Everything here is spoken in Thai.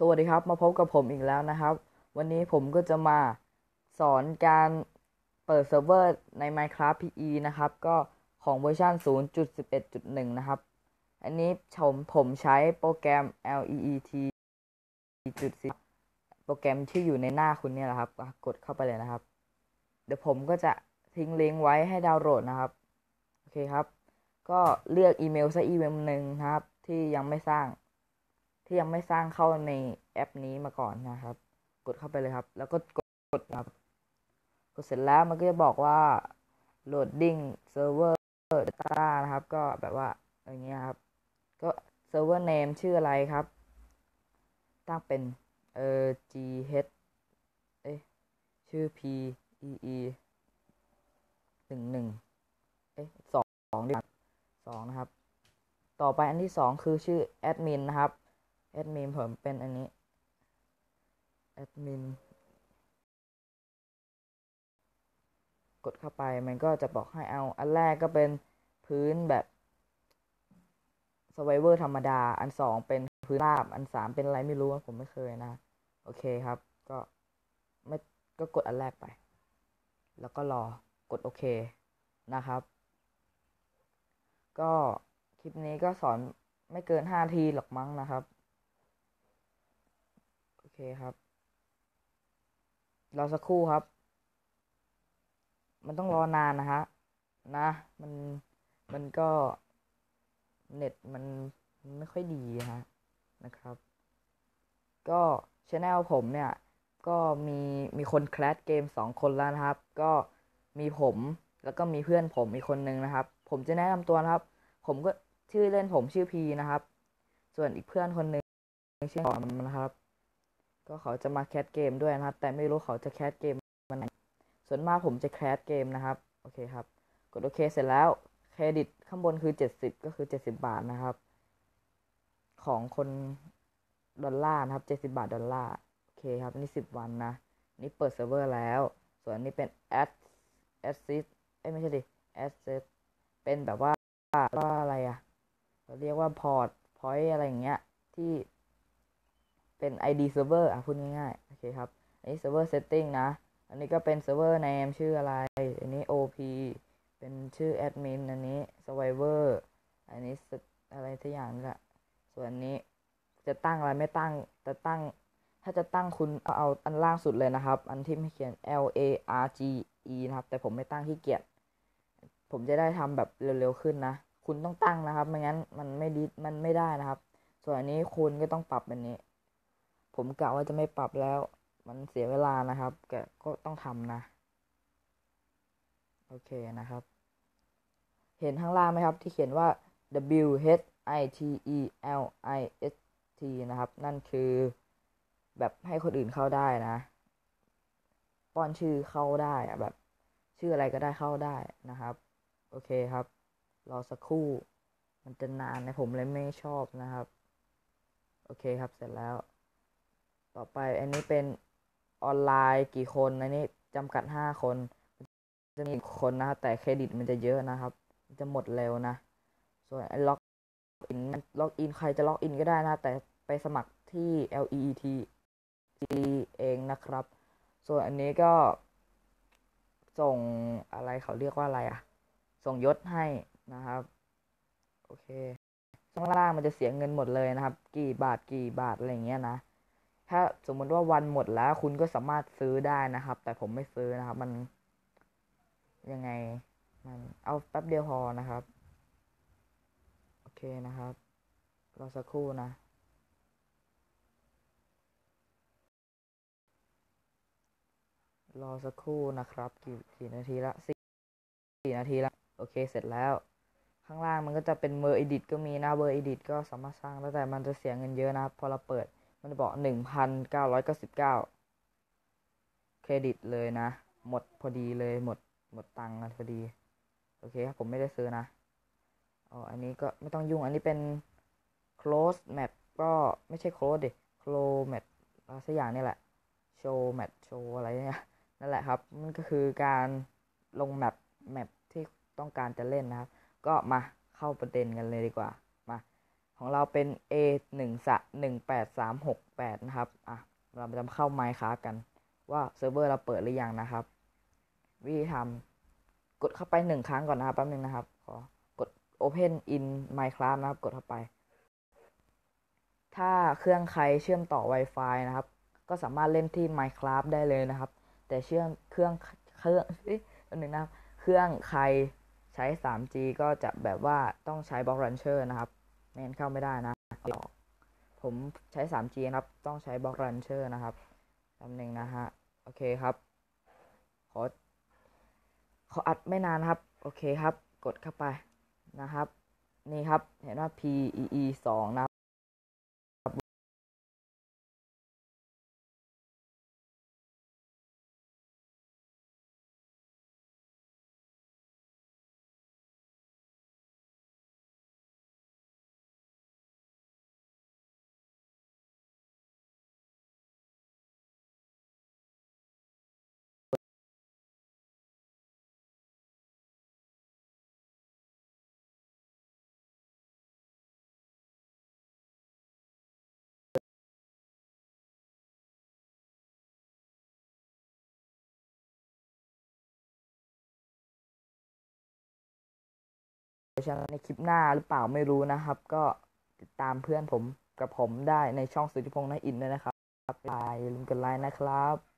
สวัสดีครับมาพบกับผมอีกแล้วนะครับ วันนี้ผมก็จะมาสอนการเปิดเซิร์ฟเวอร์ใน Minecraft PE นะครับ ก็ของเวอร์ชัน0.11.1 นะครับ อันนี้ผมผมใช้โปรแกรม LEET จุดโปรแกรมที่อยู่ในหน้าคุณเนี่ยแหละครับ กดเข้าไปเลยนะครับ เดี๋ยวผมก็จะทิ้งลิงก์ไว้ให้ดาวน์โหลดนะครับ โอเคครับ ก็เลือกอีเมลสักอีเมลหนึ่งนะครับ ที่ยังไม่สร้าง ที่ยังไม่สร้างเข้าในแอปนี้มาก่อนนะครับ กดเข้าไปเลยครับ แล้วก็กดครับกดเสร็จแล้วมันก็จะบอกว่า loading server data นะครับ ก็แบบว่าอย่างเงี้ยครับ ก็ server name ชื่ออะไรครับ ตั้งเป็นเออ g h เอ้ยชื่อ p e e หนึ่งหนึ่งเอ้ยสองดีสองนะครับ ต่อไปอันที่สองคือชื่อแอดมินนะครับ แอดมินผมเป็นอันนี้แอดมินกดเข้าไปมันก็จะบอกให้เอา อันแรกก็เป็นพื้นแบบ s u r v i v o r ธรรมดา อันสองเป็นพื้นราบ อันสามเป็นอะไรไม่รู้ผมไม่เคยนะ โอเคครับ ก็ไม่ก็กดอันแรกไป แล้วก็รอกดโอเคนะครับ ก็คลิปนี้ก็สอนไม่เกินห้าทีหรอกมั้งนะครับ เคครับ รอสักครู่ครับ มันต้องรอนานนะฮะ นะ มัน มันก็ เน็ตมันไม่ค่อยดีฮะ นะครับ ก็ช anel ผมเนี่ย ก็มีมีคนแคลสเกมสองคนแล้วนะครับ ก็มีผมแล้วก็มีเพื่อนผมอีกคนนึงนะครับ ผมจะแนะนำตัวนะครับ ผมก็ชื่อเล่นผมชื่อพีนะครับ ส่วนอีกเพื่อนคนหนึ่งชื่อหอมนะครับ ก็เขาจะมาแคสเกมด้วยนะครับ แต่ไม่รู้เขาจะแคสเกมวันไหนส่วนมากผมจะแคสเกมนะครับ โอเคครับ กดโอเคเสร็จแล้ว เครดิตข้างบนคือ 70 ก็คือ 70 บาทนะครับ ของคนดอลลาร์นะครับ 70 บาทดอลลาร์ โอเคครับ นี่ 10 วันนะ นี่เปิดเซิร์ฟเวอร์แล้ว ส่วนนี้เป็น ad assist เอ้ยไม่ใช่ดิ asset เป็นแบบว่าว่าอะไรอะเราเรียกว่า port point อะไรอย่างเงี้ยที่ เป็น id server อะพูดง่ายๆ โอเคครับ อันนี้ server setting นะ อันนี้ก็เป็น server name ชื่ออะไร อันนี้ op เป็นชื่อ admin อันนี้ survivor อันนี้อะไรทุกอย่างนี่แหละ ส่วนนี้จะตั้งอะไรไม่ตั้ง จะตั้ง ถ้าจะตั้งคุณเอาเอาอันล่างสุดเลยนะครับ อันที่ไม่เขียน L A R G E นะครับ แต่ผมไม่ตั้งที่เกียจ ผมจะได้ทำแบบเร็วๆขึ้นนะ คุณต้องตั้งนะครับ ไม่งั้นมันไม่ดี มันไม่ได้นะครับ ส่วนอันนี้คุณก็ต้องปรับแบบนี้ ผมกะว่าจะไม่ปรับแล้ว มันเสียเวลานะครับแกก็ต้องทำนะ โอเคนะครับ เห็นข้างล่างไหมครับ ที่เขียนว่า W H I T E L I S T นะครับ นั่นคือแบบให้คนอื่นเข้าได้นะป้อนชื่อเข้าได้แบบ ชื่ออะไรก็ได้เข้าได้นะครับ โอเคครับ รอสักครู่ มันจะนานนะผมเลยไม่ชอบนะครับ โอเคครับเสร็จแล้ว ต่อไปอันนี้เป็นออนไลน์กี่คนอันนี้จำกัดห้าคน จะมีคนนะครับแต่เครดิตมันจะเยอะนะครับ จะหมดเร็วนะ ส่วนล็อกอินล็อกอินใครจะล็อกอินก็ได้นะ แต่ไปสมัครที่ LEET เองนะครับ ส่วนอันนี้ก็ ส่งอะไรเขาเรียกว่าอะไรอะส่งยศให้นะครับ โอเคข้างล่างมันจะเสียเงินหมดเลยนะครับ กี่บาทกี่บาทอะไรเงี้ยนะ ถ้าสมมติว่าวันหมดแล้ว คุณก็สามารถซื้อได้นะครับ แต่ผมไม่ซื้อนะครับ มันยังไง มันเอาแป๊บเดียวพอนะครับ โอเคนะครับรอสักครู่นะรอสักครู่นะครับ กี่กี่นาทีละสี่นาทีละโอเคเสร็จแล้ว ข้างล่างมันก็จะเป็นเบอร์ edit ก็มีนะเบอร์ edit ก็สามารถสร้างได้แต่มันจะเสียเงินเยอะนะครับ พอเราเปิด มันจะบอกหนึ่งพันเก้าร้อยเก้าสิบเก้าเครดิตเลยนะ หมดพอดีเลยหมดหมดตังค์พอดี โอเคครับ ผมไม่ได้ซื้อนะอ๋ออันนี้ก็ไม่ต้องยุ่งอันนี้เป็น close map ก็ไม่ใช่ close ดิ close map อะไรสักอย่างนี่แหละ show map show อะไรเนี่ยนั่นแหละครับ มันก็คือการลงแมปแมปที่ต้องการจะเล่นนะครับ ก็มาเข้าประเด็นกันเลยดีกว่า ของเราเป็น a หนึ่งสะหนึ่งแปดสามหกแปดนะครับ อะ เราจะเข้า Minecraft กันว่าเซิร์ฟเวอร์เราเปิดหรือยังนะครับ วิธีทำกดเข้าไปหนึ่งครั้งก่อนนะครับแป๊บนึงนะครับ ขอกด Open in Minecraft นะครับ กดเข้าไป ถ้าเครื่องใครเชื่อมต่อ Wi-Fi นะครับ ก็สามารถเล่นที่ Minecraft ได้เลยนะครับ แต่เชื่อมเครื่องเครื่องเอ๊ะอันหนึ่งนะครับ เครื่องใครใช้ 3G ก็จะแบบว่าต้องใช้บล็อกรันเชอร์นะครับ ไม่งั้นเข้าไม่ได้นะผมใช้ 3G นะครับ ต้องใช้บล็อกรันเชอร์นะครับตำแหนึ่งนะฮะ โอเคครับ ขอ ขออัดไม่นานนะครับ โอเคครับ กดเข้าไปนะครับ นี่ครับ เห็นว่า PEE 2นะ ครับในคลิปหน้าหรือเปล่าไม่รู้นะครับ ก็ติดตามเพื่อนผมกับผมได้ในช่องสุธิพงษ์นอินด้วยนะครับบายลืมกดไลค์นะครับ